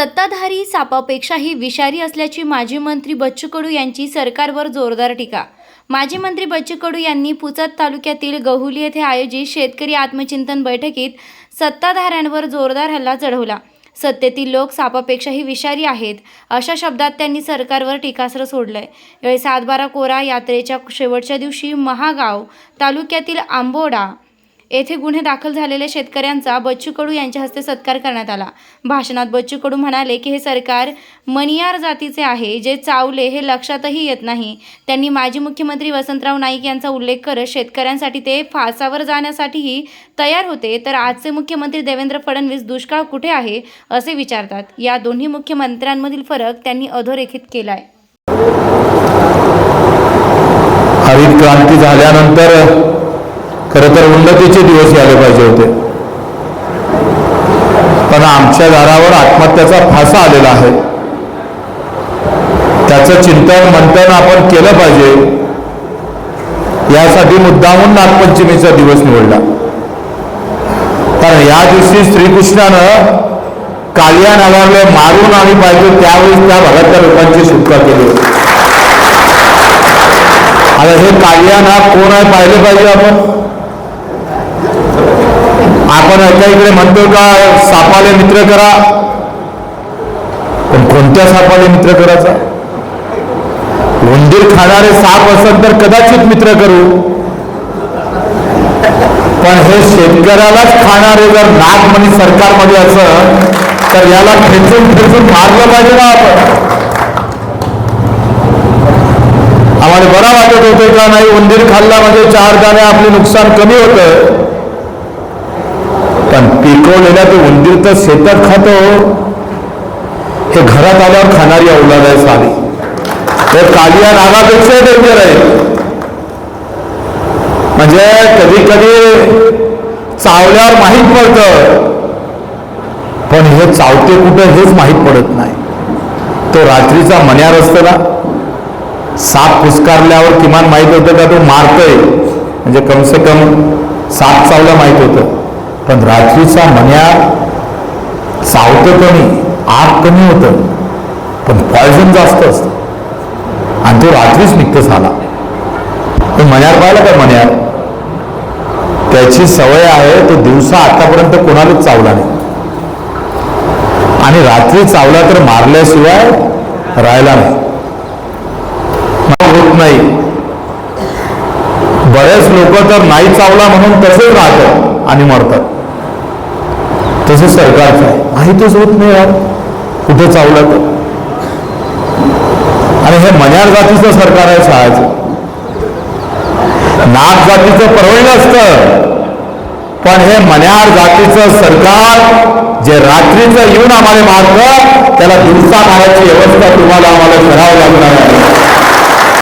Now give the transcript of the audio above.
सत्ताधारी सापापेक्षाही विषारी असल्याची माजी मंत्री बच्चू कडू यांची सरकारवर जोरदार टीका. माजी मंत्री बच्चू कडू यांनी पुचत तालुक्यातील गहुली येथे आयोजित शेतकरी आत्मचिंतन बैठकीत सत्ताधाऱ्यांवर जोरदार हल्ला चढवला. सत्तेतील लोक सापापेक्षाही विषारी आहेत अशा शब्दात त्यांनी सरकारवर टीकास्त्र सोडलंय. यावेळी सातबारा कोरा यात्रेच्या शेवटच्या दिवशी महागाव तालुक्यातील आंबोडा येथे गुन्हे दाखल झालेल्या शेतकऱ्यांचा बच्चू कडू यांच्या हस्ते सत्कार करण्यात आला. भाषणात बच्चू कडू म्हणाले की हे सरकार मनियार जातीचे आहे जे चावले हे लक्षातही येत नाही. त्यांनी माजी मुख्यमंत्री वसंतराव नाईक यांचा उल्लेख करत शेतकऱ्यांसाठी ते फासावर जाण्यासाठीही तयार होते. तर आजचे मुख्यमंत्री देवेंद्र फडणवीस दुष्काळ कुठे आहे असे विचारतात. या दोन्ही मुख्यमंत्र्यांमधील फरक त्यांनी अधोरेखित केलाय. हरित क्रांती झाल्यानंतर खरं तर उन्नतीचे दिवस यायला पाहिजे होते. पण आमच्या दारावर आत्महत्याचा फासा आलेला आहे. त्याचं चिंतन मंथन आपण केलं पाहिजे. यासाठी मुद्दामून नागपंचमीचा दिवस निवडला. कारण या दिवशी श्रीकृष्णानं कालिया नावाले मारून आम्ही पाहिजे त्यावेळेस त्या भागातल्या लोकांची सुटका केली होती. आता हे कालिया नाग कोण आहे पाहिले पाहिजे आपण? आपण एका इकडे म्हणतो का सापाले मित्र करा. पण कोणत्या सापाले मित्र करायचा? उंदीर खाणारे साप असत तर कदाचित मित्र करू. पण हे शेतकऱ्यालाच खाणारे जर नागमणी सरकारमध्ये असं तर याला खेचून खेचून मारलं पाहिजे ना आपण. आम्हाला बरं वाटत होतं का नाही उंदीर खाल्ला म्हणजे चार दाणे आपले नुकसान कमी होतं. पिकवलेल्या ते उंदीर तर शेतात खातो. हे घरात आल्यावर खाणारी औलाद आहे सारी तर कालिया नागापेक्षा डेंजर आहे. म्हणजे कधी कधी चावल्यावर माहीत पडतं. पण हे चावते कुठं हेच माहीत पडत नाही. तो रात्रीचा मण्यार असतो ना. साप पुस्कारल्यावर किमान माहीत होतं का तो मारतोय. म्हणजे कम से कम साप चावला माहीत होतं. पण रात्रीचा मण्या चावतं कमी आग कमी होतं. पण पॉयझन जास्त असतं. आणि तो रात्रीच निघतो झाला. पण मण्यार पाहिलं का मण्यार त्याची सवय आहे तो दिवसा आतापर्यंत कोणालाच चावला नाही. आणि रात्री चावला तर मारल्याशिवाय राहिला नाही. होत नाही. बरेच लोक तर नाही चावला म्हणून तसेच राहतात आणि मरतात. तसं सरकारचं आहे. माहितच होत नाही यार कुठं चावलं तर. आणि हे मण्यार जातीचं सरकार आहे शाळेचं. नाग जातीचं परवडलं असतं. पण हे मन्यार जातीचं सरकार जे रात्रीचं येऊन आम्हाला मारतं त्याला दिवसा मारायची व्यवस्था तुम्हाला आम्हाला करावं लागणार आहे.